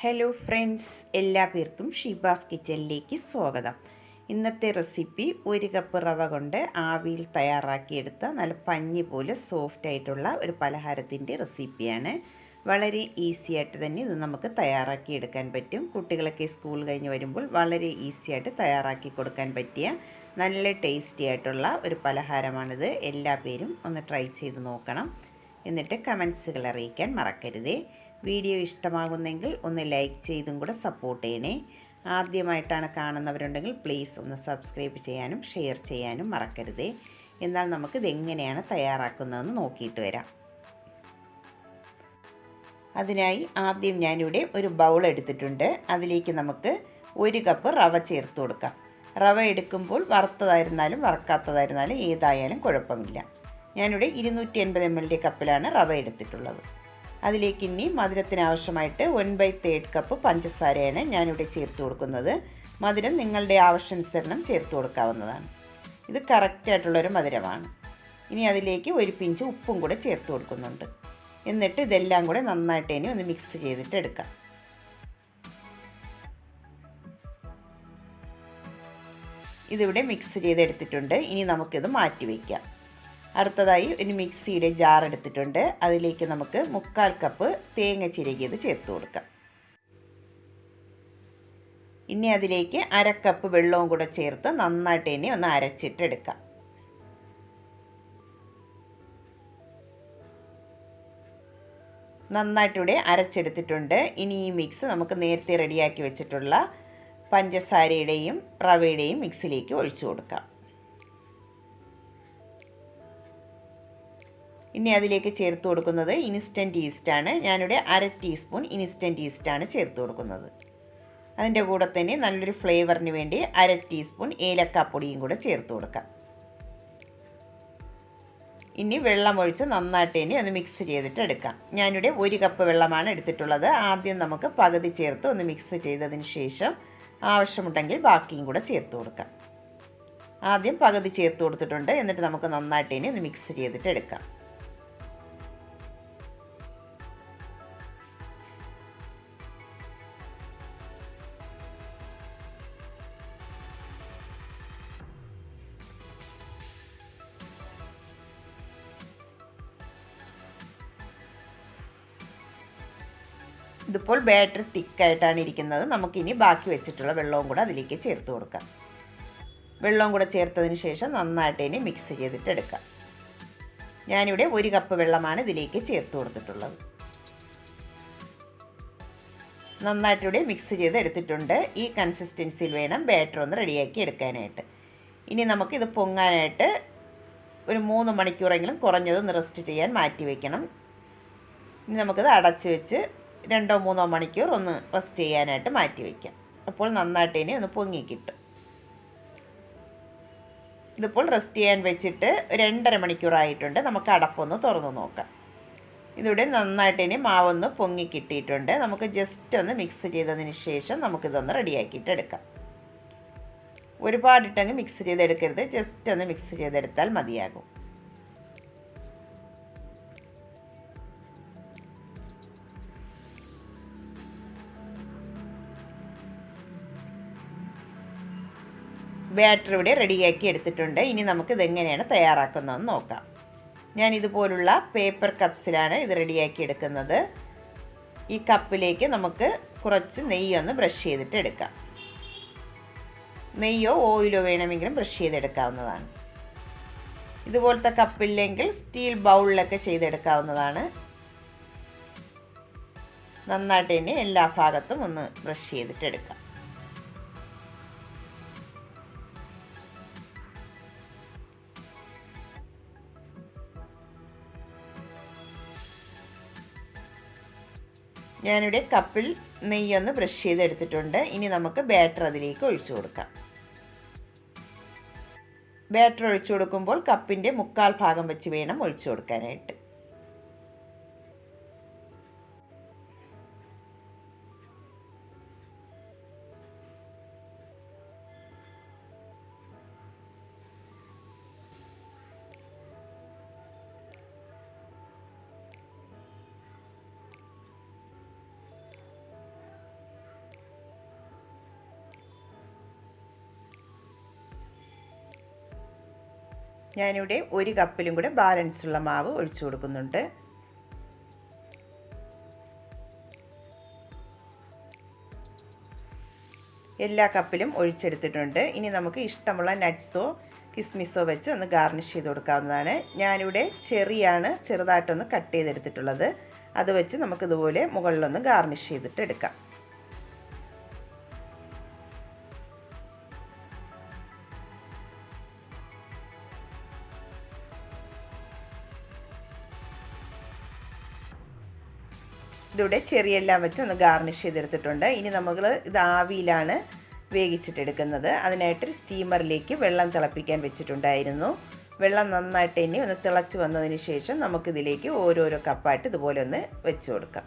Hello friends എല്ലാ പേർക്കും ഷീബാസ് കിച്ചണിലേക്ക് സ്വാഗതം. ഇന്നത്തെ റെസിപ്പി ഒരു കപ്പ് റവ കൊണ്ട് ആവിയിൽ തയ്യാറാക്കിയെടുത്ത നല്ല പഞ്ഞി പോലെ സോഫ്റ്റ് ആയിട്ടുള്ള ഒരു പലഹാരത്തിന്റെ റെസിപ്പിയാണ് വളരെ ഈസി ആയിട്ട് തന്നെ ഇത് നമുക്ക് തയ്യാറാക്കിയെടുക്കാൻ പറ്റും. കുട്ടികളൊക്കെ സ്കൂൾ കഴിഞ്ഞ് വരുമ്പോൾ വളരെ ഈസി ആയിട്ട് തയ്യാറാക്കി കൊടുക്കാൻ പറ്റിയ നല്ല ടേസ്റ്റി ആയിട്ടുള്ള ഒരു പലഹാരമാണിത്. എല്ലാ പേരും ഒന്ന് ട്രൈ ചെയ്ത് നോക്കണം. എന്നിട്ട് കമൻസുകൾ അറിയിക്കാൻ മറക്കരുതേ. വീഡിയോ ഇഷ്ടമാകുന്നെങ്കിൽ ഒന്ന് ലൈക്ക് ചെയ്തും കൂടെ സപ്പോർട്ട് ചെയ്യണേ. ആദ്യമായിട്ടാണ് കാണുന്നവരുണ്ടെങ്കിൽ പ്ലീസ് ഒന്ന് സബ്സ്ക്രൈബ് ചെയ്യാനും ഷെയർ ചെയ്യാനും മറക്കരുതേ. എന്നാൽ നമുക്കിത് എങ്ങനെയാണ് തയ്യാറാക്കുന്നതെന്ന് നോക്കിയിട്ട് വരാം. അതിനായി ആദ്യം ഞാനിവിടെ ഒരു ബൗൾ എടുത്തിട്ടുണ്ട്. അതിലേക്ക് നമുക്ക് ഒരു കപ്പ് റവ ചേർത്ത് കൊടുക്കാം. റവ എടുക്കുമ്പോൾ വറുത്തതായിരുന്നാലും വറക്കാത്തതായിരുന്നാലും ഏതായാലും കുഴപ്പമില്ല. ഞാനിവിടെ ഇരുന്നൂറ്റി എൺപത് എം എല്ലിന്റെ കപ്പിലാണ് റവ എടുത്തിട്ടുള്ളത്. അതിലേക്ക് ഇനി മധുരത്തിന് ആവശ്യമായിട്ട് വൺ ബൈ തേർഡ് കപ്പ് പഞ്ചസാരയാണ് ഞാനിവിടെ ചേർത്ത് കൊടുക്കുന്നത്. മധുരം നിങ്ങളുടെ ആവശ്യാനുസരണം ചേർത്ത് കൊടുക്കാവുന്നതാണ്. ഇത് കറക്റ്റായിട്ടുള്ളൊരു മധുരമാണ്. ഇനി അതിലേക്ക് ഒരു പിഞ്ച് ഉപ്പും കൂടെ ചേർത്ത് കൊടുക്കുന്നുണ്ട്. എന്നിട്ട് ഇതെല്ലാം കൂടെ നന്നായിട്ട് ഇനി ഒന്ന് മിക്സ് ചെയ്തിട്ട് എടുക്കാം. ഇതിവിടെ മിക്സ് ചെയ്തെടുത്തിട്ടുണ്ട്. ഇനി നമുക്കിത് മാറ്റി വയ്ക്കാം അടുത്തതായി ഒരു മിക്സിയുടെ ജാർ എടുത്തിട്ടുണ്ട്. അതിലേക്ക് നമുക്ക് മുക്കാൽ കപ്പ് തേങ്ങ ചിരകിയത് ചേർത്ത് കൊടുക്കാം. ഇനി അതിലേക്ക് അരക്കപ്പ് കപ്പ് വെള്ളവും കൂടെ ചേർത്ത് നന്നായിട്ട് ഇനി ഒന്ന് അരച്ചിട്ടെടുക്കാം നന്നായിട്ടിവിടെ അരച്ചെടുത്തിട്ടുണ്ട്. ഇനി ഈ മിക്സ് നമുക്ക് നേരത്തെ റെഡിയാക്കി വെച്ചിട്ടുള്ള പഞ്ചസാരയുടെയും റവയുടെയും മിക്സിലേക്ക് ഒഴിച്ചു കൊടുക്കാം. ഇനി അതിലേക്ക് ചേർത്ത് കൊടുക്കുന്നത് ഇൻസ്റ്റന്റ് ഈസ്റ്റാണ്. ഞാനിവിടെ അര ടീസ്പൂൺ ഇൻസ്റ്റന്റ് ഈസ്റ്റാണ് ചേർത്ത് കൊടുക്കുന്നത്. അതിന്റെ കൂടെ തന്നെ നല്ലൊരു ഫ്ലേവറിന് വേണ്ടി അര ടീസ്പൂൺ ഏലക്കാപ്പൊടിയും കൂടെ ചേർത്ത് കൊടുക്കാം. ഇനി വെള്ളം ഒഴിച്ച് നന്നായിട്ട് ഇനി ഒന്ന് മിക്സ് ചെയ്തിട്ട് എടുക്കാം. ഞാനിവിടെ ഒരു കപ്പ് വെള്ളമാണ് എടുത്തിട്ടുള്ളത്. ആദ്യം നമുക്ക് പകുതി ചേർത്ത് ഒന്ന് മിക്സ് ചെയ്തതിന് ശേഷം ആവശ്യമുണ്ടെങ്കിൽ ബാക്കിയും കൂടെ ചേർത്ത് കൊടുക്കാം. ആദ്യം പകുതി ചേർത്ത് കൊടുത്തിട്ടുണ്ട്. എന്നിട്ട് നമുക്ക് നന്നായിട്ട് ഇനി ഒന്ന് മിക്സ് ചെയ്തിട്ട് എടുക്കാം. ഇതിപ്പോൾ ബാറ്റർ തിക്കായിട്ടാണ് ഇരിക്കുന്നത്. നമുക്കിനി ബാക്കി വെച്ചിട്ടുള്ള വെള്ളവും കൂടെ അതിലേക്ക് ചേർത്ത് കൊടുക്കാം. വെള്ളവും കൂടെ ചേർത്തതിന് ശേഷം നന്നായിട്ട് ഇനി മിക്സ് ചെയ്തിട്ട് എടുക്കാം. ഞാനിവിടെ ഒരു കപ്പ് വെള്ളമാണ് ഇതിലേക്ക് ചേർത്ത് കൊടുത്തിട്ടുള്ളത്. നന്നായിട്ടിവിടെ മിക്സ് ചെയ്ത് എടുത്തിട്ടുണ്ട്. ഈ കൺസിസ്റ്റൻസിയിൽ വേണം ബാറ്റർ ഒന്ന് റെഡിയാക്കി എടുക്കാനായിട്ട്. ഇനി നമുക്കിത് പൊങ്ങാനായിട്ട് ഒരു മൂന്ന് മണിക്കൂറെങ്കിലും കുറഞ്ഞത് റെസ്റ്റ് ചെയ്യാൻ മാറ്റി വയ്ക്കണം ഇനി നമുക്കിത് അടച്ച് വെച്ച് രണ്ടോ മൂന്നോ മണിക്കൂർ ഒന്ന് റെസ്റ്റ് ചെയ്യാനായിട്ട് മാറ്റി വയ്ക്കാം. അപ്പോൾ നന്നായിട്ട് ഇനി ഒന്ന് പൊങ്ങി കിട്ടും. ഇതിപ്പോൾ റെസ്റ്റ് ചെയ്യാൻ വെച്ചിട്ട് രണ്ടര മണിക്കൂറായിട്ടുണ്ട് നമുക്ക് അടപ്പൊന്ന് തുറന്ന് നോക്കാം. ഇതിവിടെ നന്നായിട്ട് ഇനി മാവൊന്ന് പൊങ്ങി കിട്ടിയിട്ടുണ്ട്. നമുക്ക് ജസ്റ്റ് ഒന്ന് മിക്സ് ചെയ്തതിന് ശേഷം നമുക്കിതൊന്ന് റെഡിയാക്കിയിട്ട് എടുക്കാം. ഒരുപാടിട്ടങ്ങ് മിക്സ് ചെയ്തെടുക്കരുത്. ജസ്റ്റ് ഒന്ന് മിക്സ് ചെയ്തെടുത്താൽ മതിയാകും. ബാറ്റർ ഇവിടെ റെഡിയാക്കി എടുത്തിട്ടുണ്ട്. ഇനി നമുക്ക് ഇതെങ്ങനെയാണ് തയ്യാറാക്കുന്നതെന്ന് നോക്കാം. ഞാൻ ഇതുപോലുള്ള പേപ്പർ കപ്സിലാണ് ഇത് റെഡിയാക്കി എടുക്കുന്നത്. ഈ കപ്പിലേക്ക് നമുക്ക് കുറച്ച് നെയ്യൊന്ന് ബ്രഷ് ചെയ്തിട്ട് എടുക്കാം. നെയ്യോ ഓയിലോ വേണമെങ്കിലും ബ്രഷ് ചെയ്തെടുക്കാവുന്നതാണ്. ഇതുപോലത്തെ കപ്പില്ലെങ്കിൽ സ്റ്റീൽ ബൗളിലൊക്കെ ചെയ്തെടുക്കാവുന്നതാണ്. നന്നായിട്ട് തന്നെ എല്ലാ ഭാഗത്തും ഒന്ന് ബ്രഷ് ചെയ്തിട്ട് എടുക്കാം. ഞാനിവിടെ കപ്പിൽ നെയ്യൊന്ന് ബ്രഷ് ചെയ്തെടുത്തിട്ടുണ്ട്. ഇനി നമുക്ക് ബാറ്റർ അതിലേക്ക് ഒഴിച്ചു കൊടുക്കാം. ബാറ്റർ ഒഴിച്ചു കൊടുക്കുമ്പോൾ കപ്പിന്റെ മുക്കാൽ ഭാഗം വെച്ച് വേണം ഒഴിച്ചു കൊടുക്കാനായിട്ട്. ഞാനിവിടെ ഒരു കപ്പിലും കൂടെ ബാലൻസുള്ള മാവ് ഒഴിച്ചു കൊടുക്കുന്നുണ്ട്. എല്ലാ കപ്പിലും ഒഴിച്ചെടുത്തിട്ടുണ്ട്. ഇനി നമുക്ക് ഇഷ്ടമുള്ള നട്ട്സോ കിസ്മിസോ വെച്ച് ഒന്ന് ഗാർണിഷ് ചെയ്ത് കൊടുക്കാവുന്നതാണ്. ഞാനിവിടെ ചെറിയാണ് ചെറുതായിട്ടൊന്ന് കട്ട് ചെയ്തെടുത്തിട്ടുള്ളത്. അത് വെച്ച് നമുക്കിതുപോലെ മുകളിലൊന്ന് ഗാർണിഷ് ചെയ്തിട്ട് എടുക്കാം. ഇതിവിടെ ചെറിയെല്ലാം വെച്ച് ഒന്ന് ഗാർണിഷ് ചെയ്തെടുത്തിട്ടുണ്ട്. ഇനി നമ്മൾ ഇത് ആവിയിലാണ് വേവിച്ചിട്ടെടുക്കുന്നത്. അതിനായിട്ടൊരു സ്റ്റീമറിലേക്ക് വെള്ളം തിളപ്പിക്കാൻ വെച്ചിട്ടുണ്ടായിരുന്നു. വെള്ളം നന്നായിട്ട് ഇനി ഒന്ന് തിളച്ച് വന്നതിന് ശേഷം നമുക്കിതിലേക്ക് ഓരോരോ കപ്പായിട്ട് ഇതുപോലെ ഒന്ന് വെച്ച് കൊടുക്കാം.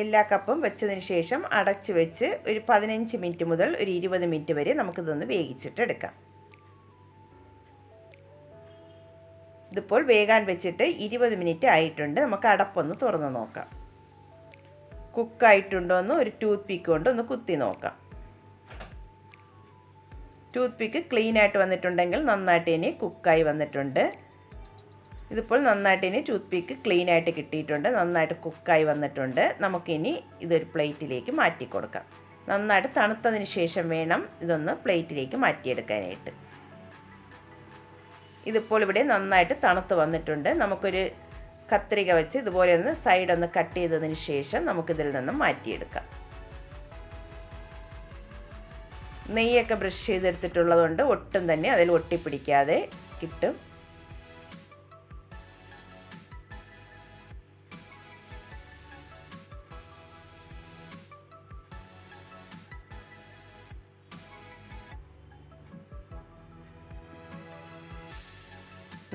എല്ലാ കപ്പും വെച്ചതിന് ശേഷം അടച്ച് വെച്ച് ഒരു പതിനഞ്ച് മിനിറ്റ് മുതൽ ഒരു ഇരുപത് മിനിറ്റ് വരെ നമുക്കിതൊന്ന് വേവിച്ചിട്ടെടുക്കാം. ഇതിപ്പോൾ വേഗാൻ വെച്ചിട്ട് ഇരുപത് മിനിറ്റ് ആയിട്ടുണ്ട്. നമുക്ക് അടപ്പൊന്ന് തുറന്ന് നോക്കാം. കുക്കായിട്ടുണ്ടോ എന്ന് ഒരു ടൂത്ത് പിക്ക് കൊണ്ട് ഒന്ന് കുത്തി നോക്കാം. ടൂത്ത് പിക്ക് ക്ലീൻ ആയിട്ട് വന്നിട്ടുണ്ടെങ്കിൽ നന്നായിട്ട് ഇനി കുക്കായി വന്നിട്ടുണ്ട്. ഇതിപ്പോൾ നന്നായിട്ട് ഇനി ടൂത്ത് പിക്ക് ക്ലീൻ ആയിട്ട് കിട്ടിയിട്ടുണ്ട് നന്നായിട്ട് കുക്കായി വന്നിട്ടുണ്ട്. നമുക്കിനി ഇതൊരു പ്ലേറ്റിലേക്ക് മാറ്റി കൊടുക്കാം. നന്നായിട്ട് തണുത്തതിന് ശേഷം വേണം ഇതൊന്ന് പ്ലേറ്റിലേക്ക് മാറ്റിയെടുക്കാനായിട്ട്. ഇതിപ്പോൾ ഇവിടെ നന്നായിട്ട് തണുത്ത് വന്നിട്ടുണ്ട്. നമുക്കൊരു കത്രിക വെച്ച് ഇതുപോലെ ഒന്ന് സൈഡ് ഒന്ന് കട്ട് ചെയ്തതിന് ശേഷം നമുക്കിതിൽ നിന്നും മാറ്റിയെടുക്കാം. നെയ്യൊക്കെ ബ്രഷ് ചെയ്തെടുത്തിട്ടുള്ളതുകൊണ്ട് ഒട്ടും തന്നെ അതിൽ ഒട്ടിപ്പിടിക്കാതെ കിട്ടും.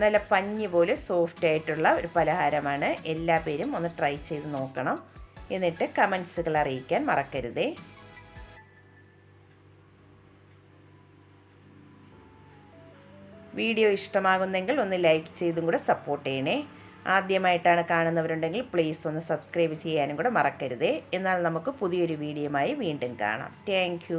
നല്ല പഞ്ഞി പോലെ സോഫ്റ്റ് ആയിട്ടുള്ള ഒരു പലഹാരമാണ്. എല്ലാ പേരും ഒന്ന് ട്രൈ ചെയ്ത് നോക്കണം. എന്നിട്ട് കമൻസുകൾ അറിയിക്കാൻ മറക്കരുതേ. വീഡിയോ ഇഷ്ടമാകുന്നെങ്കിൽ ഒന്ന് ലൈക്ക് ചെയ്തും കൂടെ സപ്പോർട്ട് ചെയ്യണേ. ആദ്യമായിട്ടാണ് കാണുന്നവരുണ്ടെങ്കിൽ പ്ലീസ് ഒന്ന് സബ്സ്ക്രൈബ് ചെയ്യാനും കൂടെ മറക്കരുതേ. എന്നാൽ നമുക്ക് പുതിയൊരു വീഡിയോയുമായി വീണ്ടും കാണാം. താങ്ക്